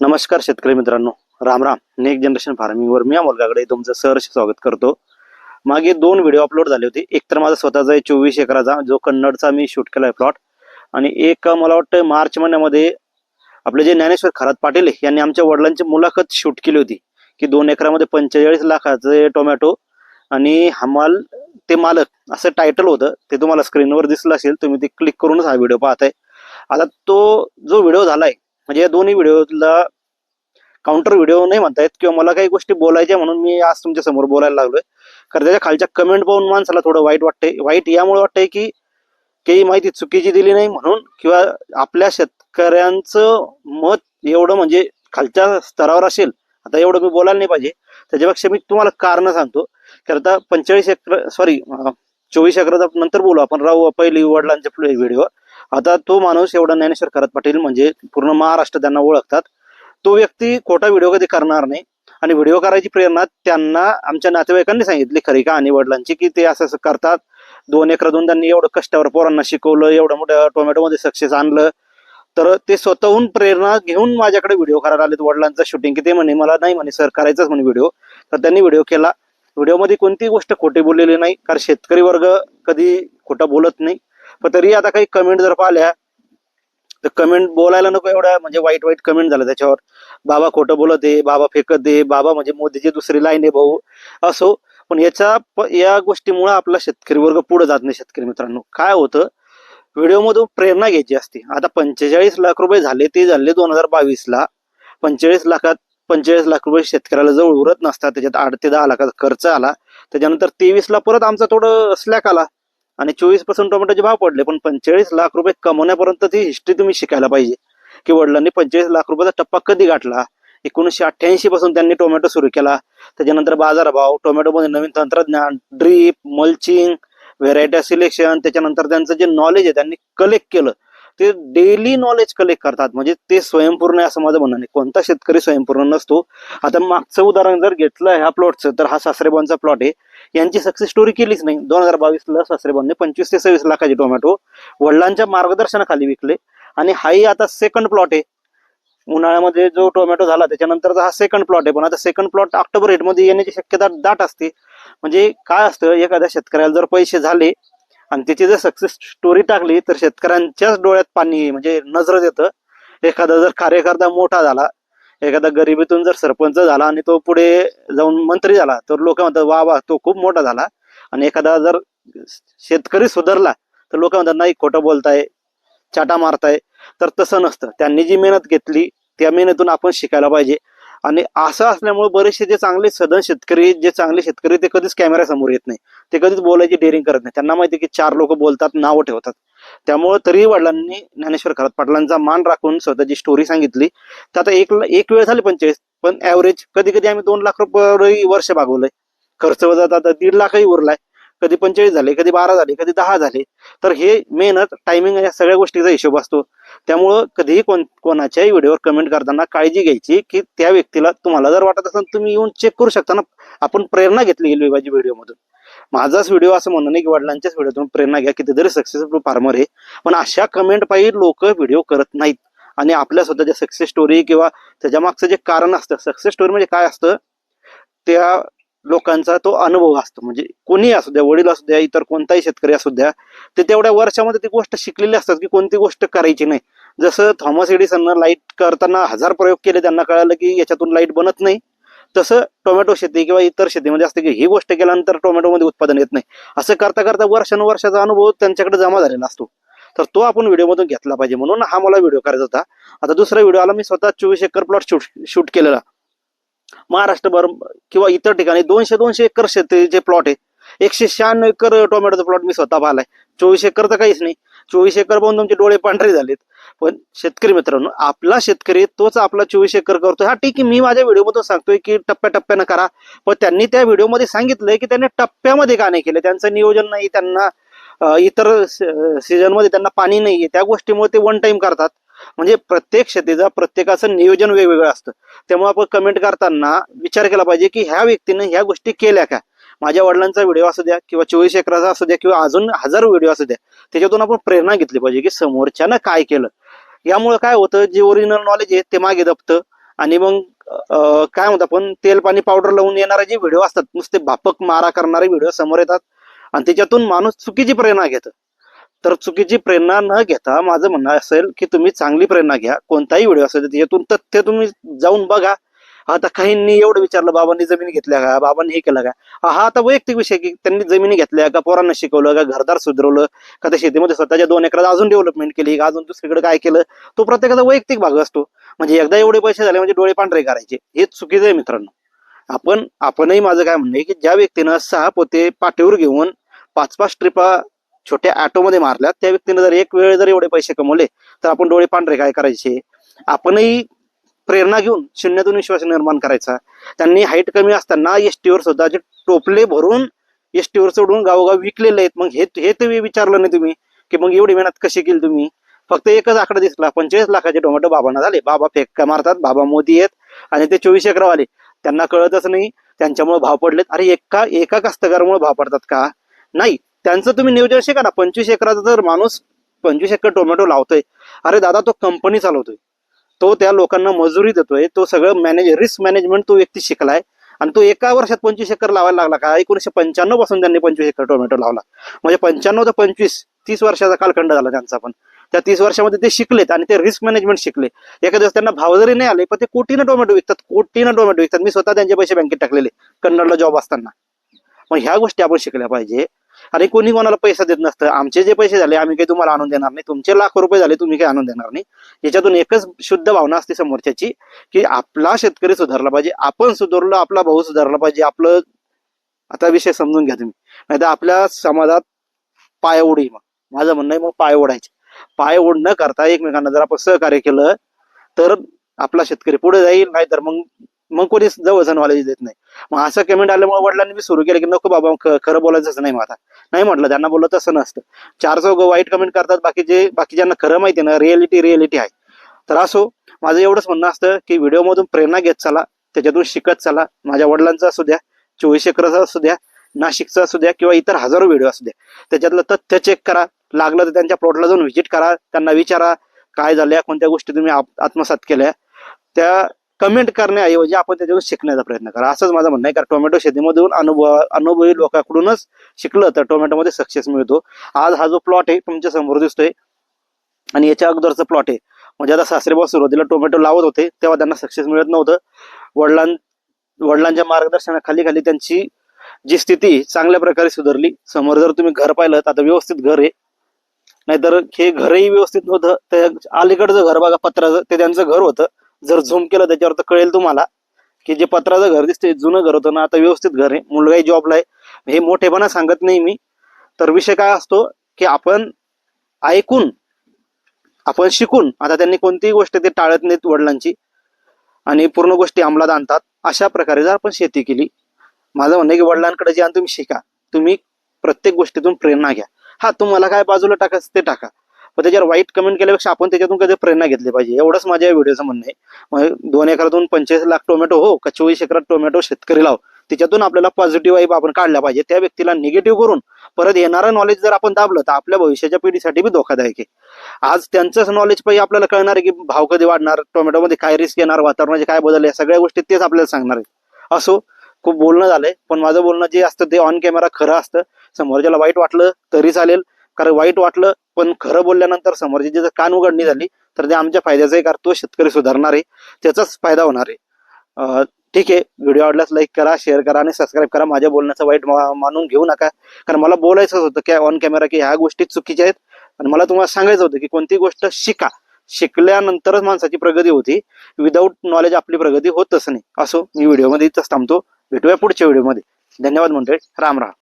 नमस्कार शेतकरी मित्रांनो. राम राम. नेक्स्ट जनरेशन फार्मिंगवर मी अमोल काकडे तुमचं सहर्ष स्वागत करतो. मागे दोन व्हिडिओ अपलोड झाले होते. एक तर माझा स्वतःचा आहे चोवीस एकराचा जो कन्नडचा मी शूट केला आहे प्लॉट आणि एक मला वाटतं मार्च महिन्यामध्ये आपले जे ज्ञानेश्वर खरात पाटील यांनी आमच्या वडिलांची मुलाखत शूट केली होती. की दोन एकरामध्ये पंचेचाळीस लाखाचे टोमॅटो आणि हमाल ते मालक असं टायटल होतं. ते तुम्हाला स्क्रीनवर दिसलं असेल तुम्ही ते क्लिक करूनच हा व्हिडिओ पाहताय. आता तो जो व्हिडिओ झालाय म्हणजे या दोन्ही व्हिडिओला काउंटर व्हिडिओ नाही म्हणतायत किंवा मला काही गोष्टी बोलायच्या म्हणून मी आज तुमच्यासमोर बोलायला लागलोय. कारण त्याच्या खालच्या कमेंट पाहून माणसाला थोडं वाईट वाटतंय वाईट यामुळे वाटतंय की काही माहिती चुकीची दिली नाही म्हणून किंवा आपल्या शेतकऱ्यांचं मत एवढं म्हणजे खालच्या स्तरावर असेल आता एवढं मी बोलायला नाही पाहिजे. त्याच्यापेक्षा मी तुम्हाला कारण सांगतो. की आता पंचेचाळीस एकर सॉरी चोवीस एकराचा नंतर बोलू आपण. राहू पहिली वडिलांचे व्हिडिओ. आता तो माणूस एवढा ज्ञानेश्वर करत पाटील म्हणजे पूर्ण महाराष्ट्र त्यांना ओळखतात. तो व्यक्ती खोटा व्हिडिओ कधी करणार नाही आणि व्हिडिओ करायची प्रेरणा त्यांना आमच्या नातेवाईकांनी सांगितली खरी का आणि वडिलांची की ते असं असं करतात. दोन एकरातून त्यांनी एवढं कष्टावर पोरांना शिकवलं एवढं मोठ्या टोमॅटोमध्ये सक्सेस आणलं. तर ते स्वतःहून प्रेरणा घेऊन माझ्याकडे व्हिडिओ करायला आले वडिलांचं शूटिंग की ते म्हणे मला नाही म्हणे सर करायचंच म्हणे व्हिडिओ. तर त्यांनी व्हिडिओ केला. व्हिडिओमध्ये कोणतीही गोष्ट खोटी बोललेली नाही कारण शेतकरी वर्ग कधी खोटं बोलत नाही. पण तरी आता काही कमेंट जर पाहिल्या तर कमेंट बोलायला नको एवढ्या. म्हणजे वाईट वाईट कमेंट झालं त्याच्यावर. बाबा खोटं बोलत आहे बाबा फेकत आहे बाबा म्हणजे मोदीची दुसरी लाईन आहे भाऊ. असो पण याच्या या गोष्टीमुळे आपला शेतकरी वर्ग पुढे जात नाही शेतकरी मित्रांनो. काय होतं? व्हिडिओमधून प्रेरणा घ्यायची असते. आता पंचेचाळीस लाख रुपये झाले ते झाले दोन हजार बावीस ला पंचेचाळीस लाखात पंचेचाळीस लाख रुपये शेतकऱ्याला जवळ उरत नसतात. त्याच्यात आठ ते दहा लाखाचा खर्च आला. त्याच्यानंतर तेवीस ला परत आमचा थोडं स्लॅक आला. आणि चोवीस पर्सेंट टोमॅटोचे भाव पडले. पण पंचेचाळीस लाख रुपये कमवण्यापर्यंत ती हिस्ट्री तुम्ही शिकायला पाहिजे. की वडिलांनी पंचेचाळीस लाख रुपयाचा टप्पा कधी गाठला? एकोणीसशे अठ्ठ्याऐंशी पासून त्यांनी टोमॅटो सुरू केला. त्याच्यानंतर बाजारभाव टोमॅटोमध्ये नवीन तंत्रज्ञान ड्रीप मल्चिंग व्हेरायटी सिलेक्शन त्याच्यानंतर त्यांचं जे नॉलेज आहे त्यांनी कलेक्ट केलं. ते डेली नॉलेज कलेक्ट करतात. म्हणजे ते स्वयंपूर्ण आहे असं माझं म्हणणं नाही कोणता शेतकरी स्वयंपूर्ण नसतो. आता मागचं उदाहरण जर घेतलं ह्या प्लॉटचं तर हा सासरेबांचा प्लॉट आहे. यांची सक्सेस स्टोरी केलीच नाही. दोन हजार बावीसला सासरेबांनी पंचवीस ते सव्वीस लाखाचे टोमॅटो वडिलांच्या मार्गदर्शनाखाली विकले. आणि हाही आता सेकंड प्लॉट आहे. उन्हाळ्यामध्ये जो टोमॅटो झाला त्याच्यानंतरचा हा सेकंड प्लॉट आहे. पण आता सेकंड प्लॉट ऑक्टोबर एटमध्ये येण्याची शक्यता दाट असते. म्हणजे काय असतं एखाद्या शेतकऱ्याला जर पैसे झाले आणि त्याची जर सक्सेस स्टोरी टाकली तर शेतकऱ्यांच्याच डोळ्यात पाणी म्हणजे नजर येतं. एखादा जर कार्यकर्ता मोठा झाला एखादा गरिबीतून जर सरपंच झाला आणि तो पुढे जाऊन मंत्री झाला तर लोक म्हणतात वा वा तो खूप मोठा झाला. आणि एखादा जर शेतकरी सुधारला तर लोक म्हणतात नाही खोटं बोलताय चाटा मारताय. तर तसं नसतं. त्यांनी जी मेहनत घेतली त्या मेहनतून आपण शिकायला पाहिजे. आणि असं असल्यामुळे बरेचसे जे चांगले सदन शेतकरी जे चांगले शेतकरी ते कधीच कॅमेऱ्यासमोर येत नाही. ते कधीच बोलायची डेअरिंग करत नाही. त्यांना माहिती की चार लोक बोलतात नावं ठेवतात. त्यामुळे तरी वडिलांनी ज्ञानेश्वर खरात पाटलांचा मान राखून स्वतःची स्टोरी सांगितली. तर आता एक एक वेळ झाली पंचेचाळीस पण ऍव्हरेज कधी कधी आम्ही दोन लाख रुपये वर्ष भागवलंय. खर्च वजा आता दीड लाखही उरलाय. कधी पंचेचाळीस झाले कधी बारा झाले कधी दहा झाले तर हे मेहनत टायमिंग या सगळ्या गोष्टीचा हिशोब असतो. त्यामुळं कधीही कोण कोणाच्याही व्हिडिओवर कमेंट करताना काळजी घ्यायची की त्या व्यक्तीला तुम्हाला जर वाटत असेल तुम्ही येऊन चेक करू शकता ना आपण प्रेरणा घेतली गेली माझी व्हिडिओमधून माझाच व्हिडिओ असं म्हणणं नाही की वडिलांच्याच व्हिडिओतून प्रेरणा घ्या कितीतरी सक्सेसफुल फार्मर आहे पण अशा कमेंट पाहिजे लोक व्हिडिओ करत नाहीत. आणि आपल्या स्वतःच्या सक्सेस स्टोरी किंवा त्याच्या मागचं जे कारण असतं सक्सेस स्टोरी म्हणजे काय असतं? त्या लोकांचा तो अनुभव असतो. म्हणजे कोणी असू द्या वडील असू द्या इतर कोणताही शेतकरी असू द्या ते तेवढ्या वर्षामध्ये ती गोष्ट शिकलेली असतात की कोणती गोष्ट करायची नाही. जसं थॉमस एडिसननं लाइट करताना हजार प्रयोग केले त्यांना कळालं की याच्यातून लाइट बनत नाही. तसं टोमॅटो शेती किंवा इतर शेतीमध्ये असते की ही गोष्ट केल्यानंतर टोमॅटोमध्ये उत्पादन येत नाही. असं करता करता वर्षानुवर्षाचा अनुभव त्यांच्याकडे जमा झालेला असतो. तर तो आपण व्हिडिओमधून घेतला पाहिजे म्हणून हा मला व्हिडिओ करायचा होता. आता दुसरा व्हिडिओ आला मी स्वतः चोवीस एकर प्लॉट शूट शूट केलेला. महाराष्ट्रभर किंवा इतर ठिकाणी दोनशे दोनशे एकर शेतीचे प्लॉट आहे एकशे शहाण्णव एकर टोमॅटोचा प्लॉट मी स्वतः पाहिलाय. चोवीस एकर तर काहीच नाही. चोवीस एकर पाहून तुमचे डोळे पांढरे झालेत. पण शेतकरी मित्रांनो आपला शेतकरी तोच आपला चोवीस एकर करतो हा ठीक आहे मी माझ्या व्हिडिओमधून सांगतोय की टप्प्याटप्प्यानं करा. पण त्यांनी त्या व्हिडिओमध्ये सांगितलंय की त्यांनी टप्प्यामध्ये का नाही केलं? त्यांचं नियोजन नाही त्यांना इतर सीझनमध्ये त्यांना पाणी नाहीये. त्या गोष्टीमुळे ते वन टाइम करतात. म्हणजे प्रत्येक शेतीचा प्रत्येकाचं नियोजन वेगवेगळं असतं. त्यामुळे आपण कमेंट करताना विचार केला पाहिजे की ह्या व्यक्तीने ह्या गोष्टी केल्या का? माझ्या वडिलांचा व्हिडिओ असू द्या किंवा चोवीस एकराचा असू द्या किंवा अजून हजारो व्हिडिओ असू द्या त्याच्यातून आपण प्रेरणा घेतली पाहिजे की समोरच्यानं काय केलं. यामुळे काय होतं जे ओरिजिनल नॉलेज आहे ते मागे दबतं आणि मग काय म्हणतात आपण तेल पाणी पावडर लावून येणारे जे व्हिडिओ असतात नुसते भापक मारा करणारे व्हिडिओ समोर येतात आणि त्याच्यातून माणूस चुकीची प्रेरणा घेतं. तर चुकीची प्रेरणा न घेता माझं म्हणणं असेल की तुम्ही चांगली प्रेरणा घ्या. कोणताही व्हिडिओ असेल त्याच्यातून तथ्य तुम्ही जाऊन बघा. आता काहींनी एवढं विचारलं बाबांनी जमिनी घेतल्या का? बाबांनी हे केलं का? हा आता वैयक्तिक विषय की त्यांनी जमिनी घेतल्या का? पोरांना शिकवलं का? घरदार सुधरवलं का? त्या शेतीमध्ये स्वतःच्या दोन एकरात अजून डेव्हलपमेंट केली का? अजून दुसरीकडे काय केलं? तो प्रत्येकाचा वैयक्तिक भाग असतो. म्हणजे एकदा एवढे पैसे झाले म्हणजे डोळे पांढरे करायचे. हे चुकीचं आहे मित्रांनो. आपण आपणही माझं काय म्हणणं की ज्या व्यक्तीनं सहा पोते पाठीवर घेऊन पाच पाच ट्रिपा छोट्या ऑटोमध्ये मारल्या त्या व्यक्तीने जर एक वेळ जर एवढे पैसे कमवले तर आपण डोळे पांढरे काय करायचे? आपणही प्रेरणा घेऊन शून्यातून विश्वास निर्माण करायचा. त्यांनी हाईट कमी असताना एसटीवर जे टोपले भरून एसटीवर चढून गावोगाव विकलेले आहेत. मग हे हे ते विचारलं नाही तुम्ही की मग एवढी मेहनत कशी केली तुम्ही? फक्त एकच आकडा दिसला. पंचेचाळीस लाखाचे टोमॅटो बाबांना झाले. बाबा फेक्का मारतात बाबा मोदी आहेत आणि ते चोवीस एकरवाले. त्यांना कळतच नाही. त्यांच्यामुळे भाव पडलेत. अरे एका एका कास्तकारामुळे भाव पडतात का? नाही. त्यांचं तुम्ही नियोजन शिका ना पंचवीस एकराचा जर माणूस पंचवीस एकर टोमॅटो लावतोय अरे दादा तो कंपनी चालवतोय. तो त्या लोकांना मजुरी देतोय तो सगळं मॅनेज रिस्क मॅनेजमेंट तो व्यक्ती शिकलाय. आणि तो एका वर्षात पंचवीस एकर लावायला लागला का? एकोणीशे पंच्याण्णवपासून त्यांनी पंचवीस एकर टोमॅटो लावला. म्हणजे पंच्याण्णव ते पंचवीस तीस वर्षाचा कालखंड झाला त्यांचा पण. त्या तीस वर्षामध्ये ते शिकलेत आणि ते रिस्क मॅनेजमेंट शिकले. एका दिवस त्यांना भाव जरी नाही आले पण ते कोटीनं टोमॅटो विकतात कोटीनं टोमॅटो विकतात. मी स्वतः त्यांचे पैसे बँकेत टाकलेले कन्नडला जॉब असताना. मग ह्या गोष्टी आपण शिकल्या पाहिजे. आणि कोणी कोणाला पैसा देत नसतं. आमचे जे पैसे झाले आम्ही काही तुम्हाला आणून देणार नाही. तुमचे लाख रुपये झाले तुम्ही काही आणून देणार नाही. याच्यातून एकच शुद्ध भावना असते समोरच्याची की आपला शेतकरी सुधारला पाहिजे. आपण सुधारलो आपला भाऊ सुधारला पाहिजे. आपलं आता विषय समजून घ्या तुम्ही. नाही तर आपल्या समाजात पाय उडी मग. माझं म्हणणं आहे मग पाय ओढायचे. पाय ओढ न करता एकमेकांना जर आपण सहकार्य केलं तर आपला शेतकरी पुढे जाईल नाहीतर मग मग कोणी जवळचं नॉलेज देत नाही. मग असं कमेंट आल्यामुळे वडिलांनी मी सुरू केलं की नको बाबा ख- खरं बोलायचंच नाही मग आता. नाही म्हटलं त्यांना बोललं तसं नसतं. चार चौघ वाईट कमेंट करतात बाकीचे बाकीच्यांना खरं माहिती ना रिअलिटी रिअलिटी आहे. तर असो माझं एवढंच म्हणणं असतं की व्हिडिओमधून प्रेरणा घेत चला त्याच्यातून शिकत चला. माझ्या वडिलांचा असू द्या चोवीस एकराचा असू द्या नाशिकचा असू द्या किंवा इतर हजारो व्हिडिओ असू द्या. त्याच्यातलं तथ्य चेक करा. लागलं तर त्यांच्या प्लॉटला जाऊन व्हिजिट करा. त्यांना विचारा काय झाल्या कोणत्या गोष्टी तुम्ही आत्मसात केल्या. त्या कमेंट करण्याऐवजी आपण त्याच्यावर शिकण्याचा प्रयत्न करा. असंच माझं म्हणणं आहे कारण टोमॅटो शेतीमधून अनुभव अनुभवी लोकांकडूनच शिकलं तर टोमॅटोमध्ये सक्सेस मिळतो. आज हा जो प्लॉट आहे तुमच्यासमोर दिसतोय आणि याच्या अगोदरचा प्लॉट आहे. म्हणजे आता सासरेबाऊ सुरुवातीला टोमॅटो लावत होते तेव्हा त्यांना सक्सेस मिळत नव्हतं. वडिलां वडिलांच्या मार्गदर्शनाखाली खाली त्यांची जी स्थिती चांगल्या प्रकारे सुधारली. समोर जर तुम्ही घर पाहिलं तर आता व्यवस्थित घर आहे. नाहीतर हे घरही व्यवस्थित नव्हतं. ते अलीकडचं घर बघा पत्राचं ते त्यांचं घर होतं. जर झूम केलं त्याच्यावर तर कळेल तुम्हाला की जे पत्राचं घर दिसते जुनं घर होतं ना आता व्यवस्थित घर आहे. मुलगाही जॉबला आहे. हे मोठेपणा सांगत नाही मी. तर विषय काय असतो की आपण ऐकून आपण शिकून आता त्यांनी कोणतीही गोष्ट ते टाळत नाहीत वडिलांची. आणि पूर्ण गोष्टी अंमलात आणतात. अशा प्रकारे जर आपण शेती केली माझं म्हणणं आहे की वडिलांकडे जे आणि तुम्ही शिका. तुम्ही प्रत्येक गोष्टीतून प्रेरणा घ्या. हा तुम्हाला काय बाजूला टाकायचं ते टाका. पण त्याच्यावर वाईट कमेंट केल्यापेक्षा आपण त्याच्यातून कधी प्रेरणा घेतली पाहिजे. एवढंच माझ्या या व्हिडिओचं म्हणणं आहे. मग दोन एकरातून पंचेचाळीस लाख टोमॅटो हो का चोवीस एकरात टोमॅटो शेतकरी लाव. त्याच्यातून आपल्याला पॉझिटिव्ह वाईब आपण काढल्या पाहिजे. त्या व्यक्तीला निगेटिव्ह करून परत येणारं नॉलेज जर आपण दाबलं तर आपल्या भविष्याच्या पिढीसाठी बी धोकादायक आहे. आज त्यांचंच नॉलेज पाहिजे आपल्याला कळणार आहे की भाव कधी वाढणार टोमॅटोमध्ये काय रिस्क येणार वातावरणाचे काय बदल या सगळ्या गोष्टी तेच आपल्याला सांगणार आहेत असो खूप बोलणं झालंय पण माझं बोलणं जे असतं ते ऑन कॅमेरा खरं असतं. समोरच्याला वाईट वाटलं तरी चालेल कारण वाईट वाटलं पण खरं बोलल्यानंतर समोरची जर कान उघडणी झाली तर ते आमच्या फायद्याचं आहे कारण तो शेतकरी सुधारणार आहे त्याचाच फायदा होणार आहे. ठीक आहे व्हिडिओ आवडल्यास लाईक करा शेअर करा आणि सबस्क्राईब करा. माझ्या बोलण्याचं वाईट मानून घेऊ नका. कारण मला बोलायचंच होतं की ऑन कॅमेरा की ह्या गोष्टी चुकीच्या आहेत. आणि मला तुम्हाला सांगायचं होतं की कोणती गोष्ट शिका. शिकल्यानंतरच माणसाची प्रगती होती. विदाऊट नॉलेज आपली प्रगती होतच नाही. असो मी व्हिडिओमध्ये इथंच थांबतो. भेटूया पुढच्या व्हिडिओमध्ये. धन्यवाद मंडळी. राम राम.